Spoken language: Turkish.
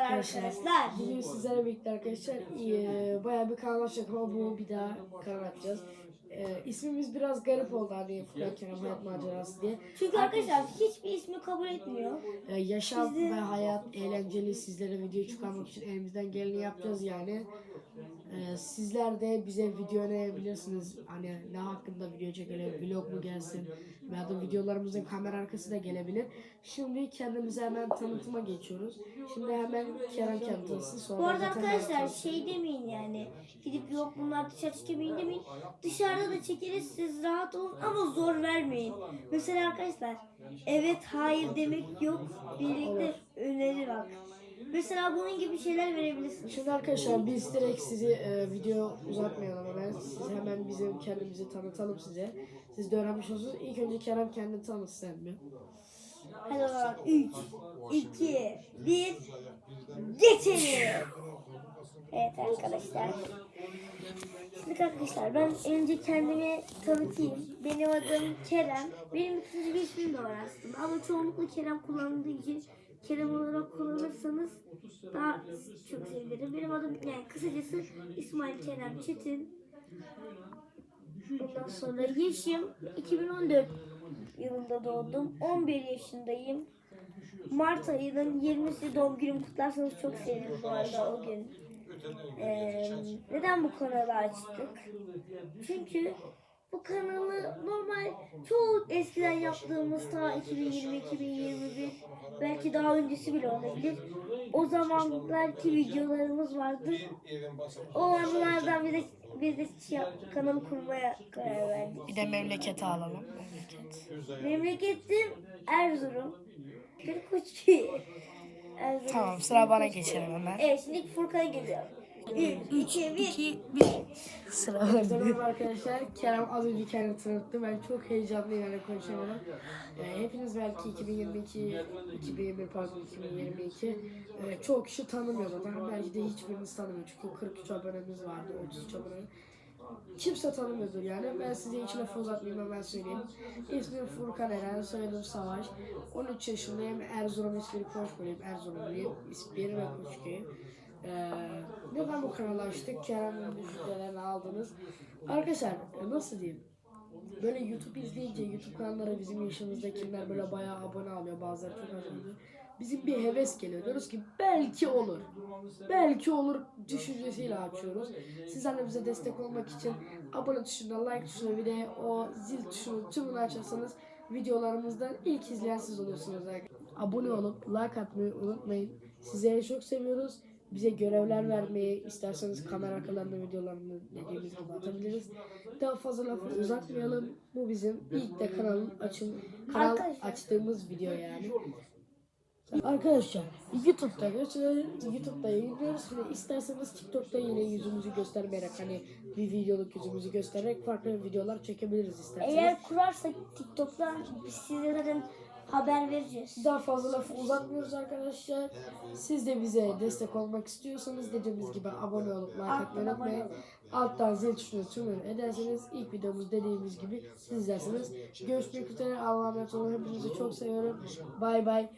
arkadaşlar. Bugün sizlerle birlikte arkadaşlar eee, bayağı bir kanal açtık ama bu bir daha kanal açacağız. Eee ismimiz biraz garip oldu hani Furkan Kerem Hayat Macerası diye. Çünkü arkadaşlar hiçbir ismi kabul etmiyor. Eee, yaşam Bizi- ve hayat eğlenceli sizlere video çıkarmak için elimizden geleni yapacağız yani. Eee, sizler de bize video önerebilirsiniz. Hani ne hakkında video çekelim, vlog mu gelsin veya da videolarımızın kamera arkası da gelebilir. Şimdi kendimize hemen tanıtıma geçiyoruz. Şimdi hemen Kerem kendini tanısın sonra Bu arada zaten arkadaşlar şey demeyin yani. Gidip yok bunlar dışarı çekemeyin demeyin. Dışarıda da çekeriz siz rahat olun ama zor vermeyin. Mesela arkadaşlar evet hayır demek yok. Birlikte öneri bak. Mesela bunun gibi şeyler verebilirsiniz. Şimdi arkadaşlar biz direkt sizi e, video uzatmayalım hemen. Siz hemen bizim kendimizi tanıtalım size. Siz de öğrenmiş olsunuz. İlk önce Kerem kendini tanıtsın bir. Hadi zaman 3, 2, 1, geçelim. Evet arkadaşlar. Şimdi arkadaşlar ben önce kendimi tanıtayım. Benim adım Kerem. Benim ikinci bir ismim de var aslında. Ama çoğunlukla Kerem kullanıldığı için Kerem olarak kullanırsanız daha çok sevinirim. Benim adım yani kısacası İsmail Kerem Çetin. Ondan sonra yaşım 2014 yılında doğdum. 11 yaşındayım. Mart ayının 20'si doğum günüm kutlarsanız çok sevinirim bu arada o gün. Ee, neden bu kanalı açtık? Çünkü bu kanalı normal çok eskiden yaptığımız ta 2020-2021 belki daha öncesi bile olabilir. O zamanlarki videolarımız vardı. O anılardan biz de, biz de şey yaptık, kanalı kurmaya karar verdik. Bir de memleketi alalım. Memleket. Memleketim Erzurum. Kırkuçki. Erzurum. Tamam sıra bana geçelim hemen. Evet şimdi Furkan'a geliyorum. 3, 2, 1. Sıra bende. arkadaşlar Kerem az önce kendini tanıttı. Ben çok heyecanlıyım yani konuşamadım. Ee, hepiniz belki 2022, 2021 pardon 2022 e, çok kişi tanımıyor zaten. Belki de hiçbiriniz tanımıyor. Çünkü 43 abonemiz vardı, 33 abone. Kimse tanımıyordur yani. Ben size hiç lafı uzatmayayım hemen söyleyeyim. İsmim Furkan Eren, soyadım Savaş. 13 yaşındayım. Erzurum ismini Koçköy'üm. Erzurumluyum. İsmim ve Koçköy'üm. Ee, neden bu kanalı açtık? Kerem'in düşüncelerini aldınız. Arkadaşlar e, nasıl diyeyim? Böyle YouTube izleyince YouTube kanallara bizim yaşımızdakiler böyle bayağı abone alıyor. Bazıları çok alıyor. Bizim bir heves geliyor. Diyoruz ki belki olur. Belki olur düşüncesiyle açıyoruz. Sizler de bize destek olmak için abone tuşuna, like tuşuna bir de o zil tuşunu tümünü açarsanız videolarımızdan ilk izleyen siz oluyorsunuz. Abone olup like atmayı unutmayın. Sizleri çok seviyoruz. Bize görevler vermeyi isterseniz kamera arkalarında videolarını dediğimiz gibi atabiliriz. Daha fazla lafı uzatmayalım. Bu bizim ilk de kanalın açım kanal açtığımız video yani. Arkadaşlar YouTube'da geçelim. YouTube'da yayınlıyoruz. Hani isterseniz TikTok'ta yine yüzümüzü göstermeyerek hani bir videoluk yüzümüzü göstererek farklı videolar çekebiliriz isterseniz. Eğer kurarsak TikTok'tan biz size zaten haber vereceğiz. Daha fazla lafı uzatmıyoruz arkadaşlar. Siz de bize destek olmak istiyorsanız dediğimiz gibi abone olup like atmayı unutmayın. Alttan zil tuşunu tümünü ederseniz ilk videomuz dediğimiz gibi siz izlersiniz. Görüşmek üzere. Allah'a emanet olun. Hepinizi çok seviyorum. Bay bay.